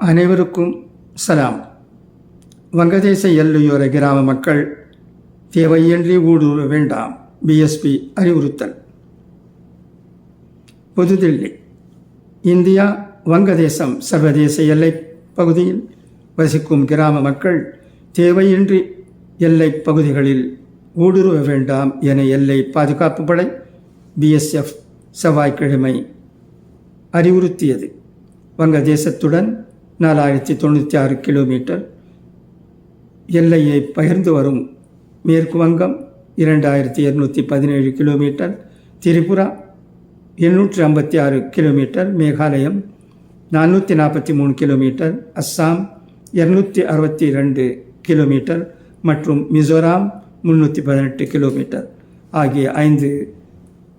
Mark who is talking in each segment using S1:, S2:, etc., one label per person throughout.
S1: அனைவருக்கும் சலாம். வங்கதேச எல்லையோர கிராம மக்கள் தேவையின்றி ஊடுருவ வேண்டாம் பிஎஸ்பி அறிவுறுத்தல். புதுதில்லி இந்தியா வங்கதேசம் சர்வதேச எல்லை பகுதியில் வசிக்கும் கிராம மக்கள் தேவையின்றி எல்லை பகுதிகளில் ஊடுருவ வேண்டாம் என எல்லை பாதுகாப்பு படை பிஎஸ்எஃப் செவ்வாய்க்கிழமை அறிவுறுத்தியது. வங்கதேசத்துடன் நாலாயிரத்தி தொண்ணூற்றி ஆறு கிலோமீட்டர். எல்லையை பகிர்ந்து வரும் மேற்கு வங்கம் இரண்டாயிரத்தி இரநூத்தி பதினேழு கிலோமீட்டர். திரிபுரா எண்ணூற்றி ஐம்பத்தி ஆறு கிலோமீட்டர். மேகாலயம் நானூற்றி நாற்பத்தி மூணு கிலோமீட்டர். அஸ்ஸாம் இரநூத்தி அறுபத்தி ரெண்டு கிலோமீட்டர் மற்றும் மிசோராம் முந்நூற்றி பதினெட்டு கிலோமீட்டர். ஆகிய ஐந்து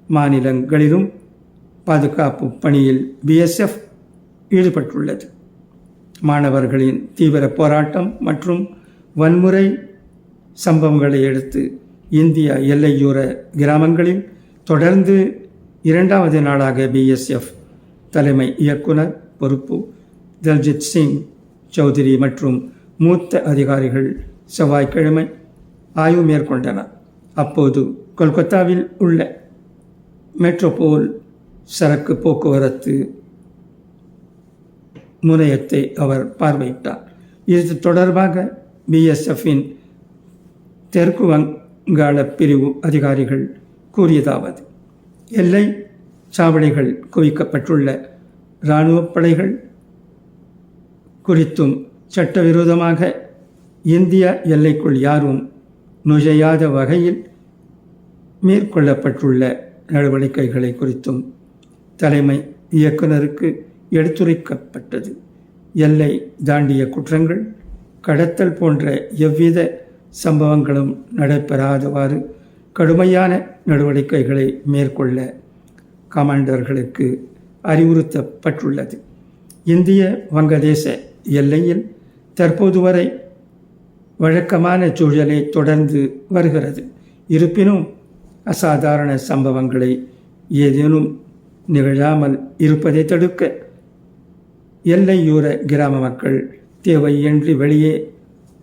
S1: மாநிலங்களிலும் பாதுகாப்பு பணியில் பிஎஸ்எஃப் ஈடுபட்டுள்ளது. மாணவர்களின் தீவிர போராட்டம் மற்றும் வன்முறை சம்பவங்களை அடுத்து இந்தியா எல்லையோர கிராமங்களில் தொடர்ந்து இரண்டாவது நாளாக பிஎஸ்எஃப் தலைமை இயக்குனர் பொறுப்பு தல்ஜித் சிங் சௌத்ரி மற்றும் மூத்த அதிகாரிகள் செவ்வாய்க்கிழமை ஆய்வு மேற்கொண்டனர். அப்போது கொல்கத்தாவில் உள்ள மெட்ரோபோல் சரக்கு போக்குவரத்து முனையத்தை அவர் பார்வையிட்டார். இது தொடர்பாக பிஎஸ்எஃப்பின் தெற்கு வங்காள பிரிவு அதிகாரிகள் கூறியதாவது எல்லை சாவடிகள் குவிக்கப்பட்டுள்ள இராணுவப் படைகள் குறித்தும் சட்டவிரோதமாக இந்திய எல்லைக்குள் யாரும் நுழையாத வகையில் மேற்கொள்ளப்பட்டுள்ள நடவடிக்கைகளை குறித்தும் தலைமை இயக்குனருக்கு எடுத்துரைக்கப்பட்டது. எல்லை தாண்டிய குற்றங்கள் கடத்தல் போன்ற எவ்வித சம்பவங்களும் நடைபெறாதவாறு கடுமையான நடவடிக்கைகளை மேற்கொள்ள கமாண்டர்களுக்கு அறிவுறுத்தப்பட்டுள்ளது. இந்திய வங்கதேச எல்லையில் தற்போது வரை வழக்கமான சூழலை தொடர்ந்து வருகிறது. இருப்பினும் அசாதாரண சம்பவங்களை ஏதேனும் நிகழாமல் இருப்பதை தடுக்க எல்லையூர கிராம மக்கள் தேவையின்றி வெளியே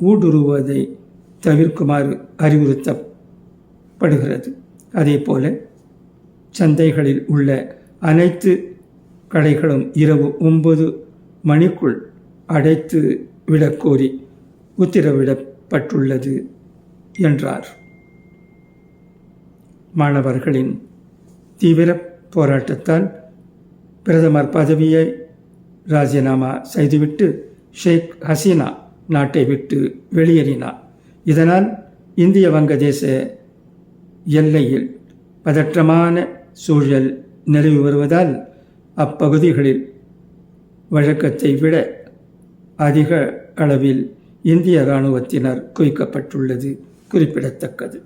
S1: ஊடுருவதை தவிர்க்குமாறு அறிவுறுத்தப்படுகிறது. அதேபோல சந்தைகளில் உள்ள அனைத்து கடைகளும் இரவு ஒன்பது மணிக்குள் அடைத்து விடக்கோரி உத்தரவிடப்பட்டுள்ளது என்றார். மாணவர்களின் தீவிர போராட்டத்தால் பிரதமர் பதவியை ராஜினாமா செய்துவிட்டு ஷேக் ஹசீனா நாட்டை விட்டு வெளியேறினார். இதனால் இந்திய வங்கதேச எல்லையில் பதற்றமான சூழல் நிலவி வருவதால் அப்பகுதிகளில் வழக்கத்தை விட அதிக அளவில் இந்திய இராணுவத்தினர் குவிக்கப்பட்டுள்ளது குறிப்பிடத்தக்கது.